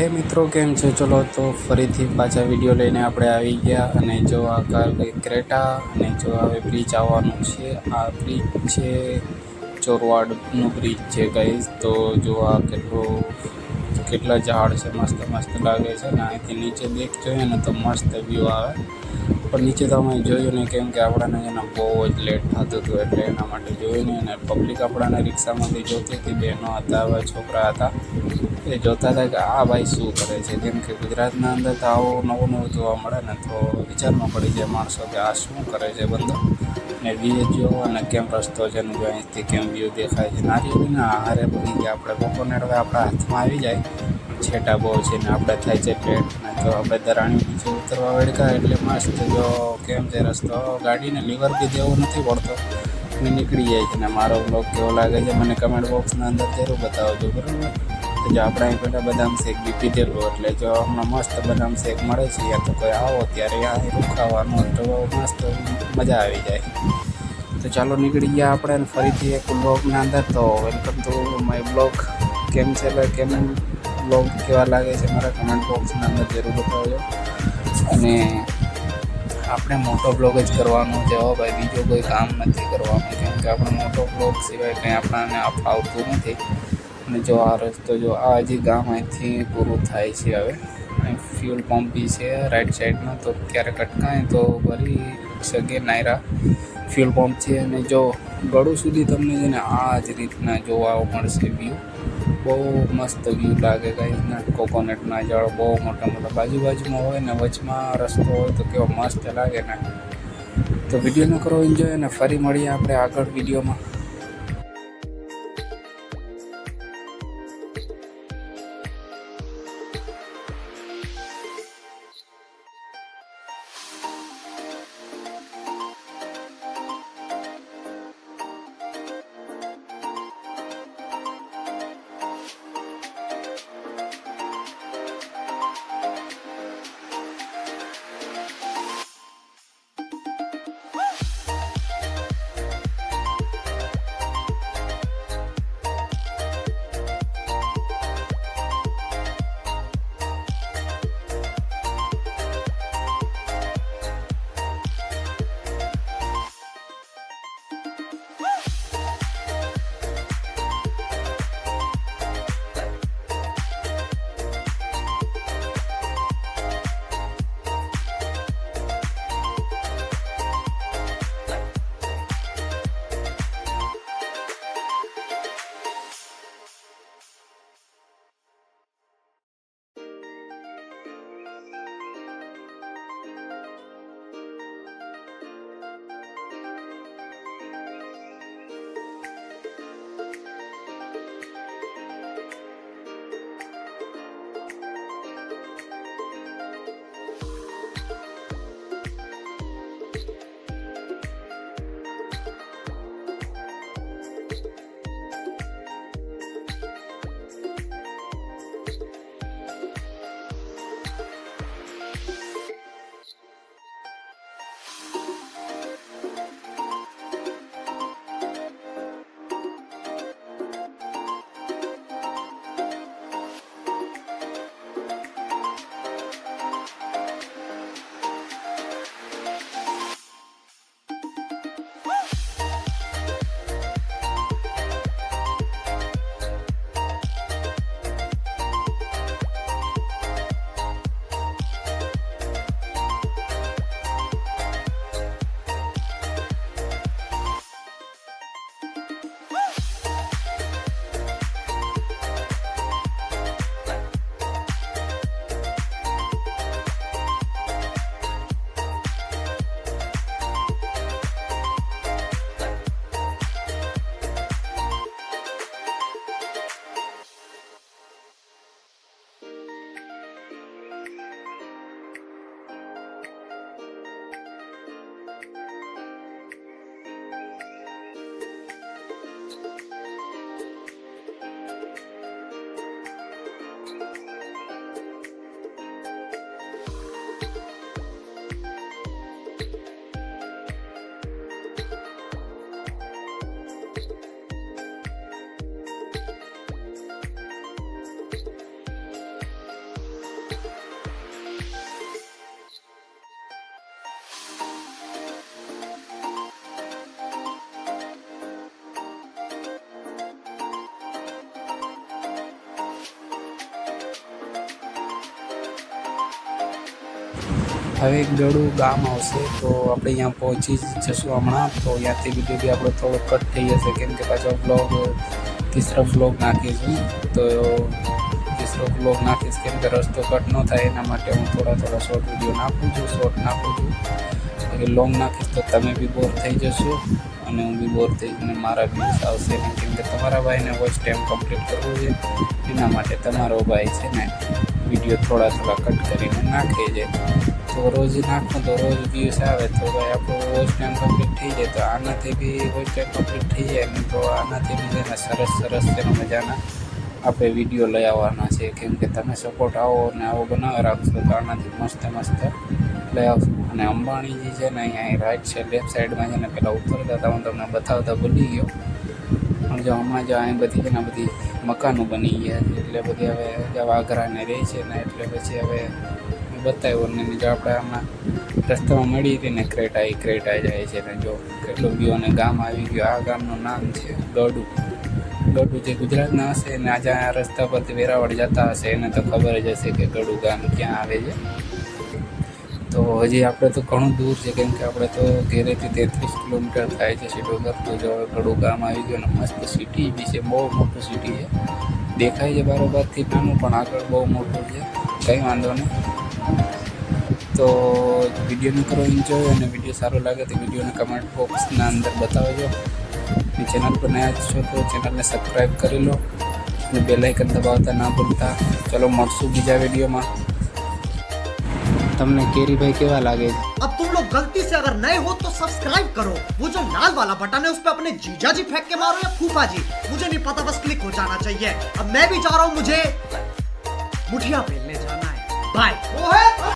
હે મિત્રો, કેમ છે? ચલો તો ફરીથી પાછા વીડિયો લઈને આપણે આવી ગયા અને જો આ કાર ક્રેટા અને જો હવે બ્રિજ આવવાનું છે, આ બ્રિજ છે, ચોરવાડનું બ્રિજ છે ગાઈઝ તો જો આ કેટલું, કેટલા ઝાડ છે મસ્ત મસ્ત લાગે છે ને અહીંથી નીચે દેખ જોઈએ ને તો મસ્ત વ્યૂ આવે. પણ નીચે તો અમે જોયું ને કેમ કે આપણાને એના બહુ જ લેટ થતું હતું એટલે એના માટે જોયું નહીં અને પબ્લિક આપણાને રિક્ષામાંથી જોતી હતી, બહેનો હતા છોકરા હતા, એ જોતા હતા કે આ ભાઈ શું કરે છે? કેમ કે ગુજરાતના અંદર તો આવું નવું નવું જોવા મળે ને તો વિચારમાં પડી જાય માણસો કે આ શું કરે છે બંદો ને વ્યૂ જોવો અને કેમ રસ્તો છે ને અહીંથી કેમ વ્યૂ દેખાય છે? નારિયેળીના આહારે બની ગયા. આપણે કોકોનટ હવે આપણા હાથમાં આવી જાય. છેટા બહુ છે ને આપણે થાય છે પેટના જો આપણે દરાણી નીચે ઉતરવા વળગ્યા એટલે મસ્ત જો કેમ છે રસ્તો? ગાડીને લીવર બી દેવું નથી પડતો મેં નીકળી જાય છે ને મારો બ્લોગ કેવો લાગે છે મને કમેન્ટ બોક્સના અંદર જરૂર બતાવજો, બરાબર? તો જો આપણે અહીં પેલા બદામ શેક બી પીધેલું એટલે જો હમણાં મસ્ત બદામ શેક મળે છે, યા તો કોઈ આવો ત્યારે આ ખાવાનું તો મસ્ત મજા આવી જાય. તો ચાલો નીકળી ગયા આપણે ફરીથી એક બ્લોગના અંદર. તો વેલકમ ટુ માય બ્લોગ કેમ છે એટલે કેમ બ્લોગ કેવા લાગે છે મારા કમેન્ટ બોક્સના અંદર જરૂર બતાવજો. અને આપણે મોટો બ્લોગ જ કરવાનો છે હો ભાઈ. બીજો કોઈ કામ નથી કરવાનું, કેમ કે આપણે મોટો બ્લોગ સિવાય કંઈ આપણાને આવતું નથી. અને જો આ રસ્તો જો આ હજી ગામ અહીંથી પૂરું થાય છે હવે ફ્યુલ પંપ બી છે રાઈટ સાઈડમાં તો ક્યારેક અટકાય તો ભરી શકે નાયરા. ફ્યુલ પંપ છે અને જો ગળું સુધી તમને છે ને આ જ રીતના જોવા મળશે વ્યૂ બહુ મસ્ત વ્યૂ લાગે ગાઈઝના કોકોનટના ઝાડ બહુ મોટા મોટા બાજુ બાજુમાં હોય ને વચમાં રસ્તો હોય તો કેવો મસ્ત લાગે ને. તો વિડીયોનો કરો એન્જોય અને ફરી મળીએ આપણે આગળ વિડીયોમાં. હવે એક ગળું ગામ આવશે, તો આપણે અહીંયા પહોંચી જશું હમણાં. તો ત્યાંથી વીડિયો બી આપણો થોડો કટ થઈ જશે, કેમ કે પાછો બ્લોગ તીસરો બ્લોગ નાખીશું. તો તીસરો બ્લોગ નાખીશ, કેમ કે રસ્તો કટ ન થાય, એના માટે હું થોડા થોડા શોર્ટ વીડિયો નાખું છું શોર્ટ નાખું છું. બાકી લોંગ નાખીશ તો તમે બી બોર થઈ જશો, અને હું બી બોર થઈને મારા વ્યૂઝ આવશે કેમ કે તમારા ભાઈને વોઇસ ટાઈમ કમ્પ્લીટ કરવો છે, એના માટે તમારો ભાઈ છે ને. વીડિયો થોડા થોડા કટ કરીને નાખી દે તો રોજ નાખો તો રોજ વ્યૂઝ આવે તો ભાઈ આપણું વોચ ટાઈમ કમ્પ્લીટ થઈ જાય. તો આનાથી બી વોચ ટાઈમ કમ્પ્લીટ થઈ જાય ને તો આનાથી બી છે ને સરસ સરસ છે ને મજાના આપણે વીડિયો લઈ આવવાના છે. કેમ કે તમે સપોર્ટ આવો ને આવો બનાવ રાખશો તો આનાથી મસ્ત મસ્ત લઈ આવશું. અને અંબાણીજી છે ને અહીંયા રાઈટ સાઈડ લેફ્ટ સાઈડમાં છે ને પહેલાં ઉતરતા હતા, હું તમને બતાવતા ભૂલી ગયો. જો આમાં જો અહીં બધી ઘણા બધી મકાનો બની ગયા છે. એટલે બધી હવે વાઘરાને રહે છે ને એટલે પછી હવે બતાવ્યું ને જો આપણે હમણાં રસ્તામાં મળી હતી ને ક્રેટા એ ક્રેટા જાય છે ને જો કેટલું ગયો અને ગામ આવી ગયું. આ ગામનું નામ છે ગડુ. ગડુ જે ગુજરાતના હશે ને આજે રસ્તા પરથી વેરાવળ જતા હશે, એને તો ખબર જ હશે કે ગડુ ગામ ક્યાં આવે છે. તો હજી આપણે તો ઘણું દૂર છે, કેમ કે આપણે તો ઘેરેથી તેત્રીસ કિલોમીટર થાય છે સિડોગર તો જો ઘણું ગામ આવી ગયું અને મસ્ત સિટી બી છે, બહુ મોટું સિટી છે. દેખાય છે બારોબારથી નાનું પણ આગળ બહુ મોટું છે. કંઈ વાંધો નહીં. તો વિડીયોને કરો એન્જોય અને વીડિયો સારો લાગે તો વિડીયોને કમેન્ટ બોક્સના અંદર બતાવજો. ચેનલ પર નયા છો તો ચેનલને સબસ્ક્રાઈબ કરી લો. અને બેલાઇકન દબાવતા ના ભૂલતા. ચલો મળશું બીજા વિડીયોમાં. તમને કેરીભાઈ કેવા લાગે છે अब तुम लोग गलती से अगर नए हो तो सब्सक्राइब करो वो जो लाल वाला बटन है उस पर अपने जीजा जी फेंक के मारो या फूफा जी मुझे नहीं पता बस क्लिक हो जाना चाहिए अब मैं भी जा रहा हूँ मुझे मुठिया बेलने जाना है बाय वो है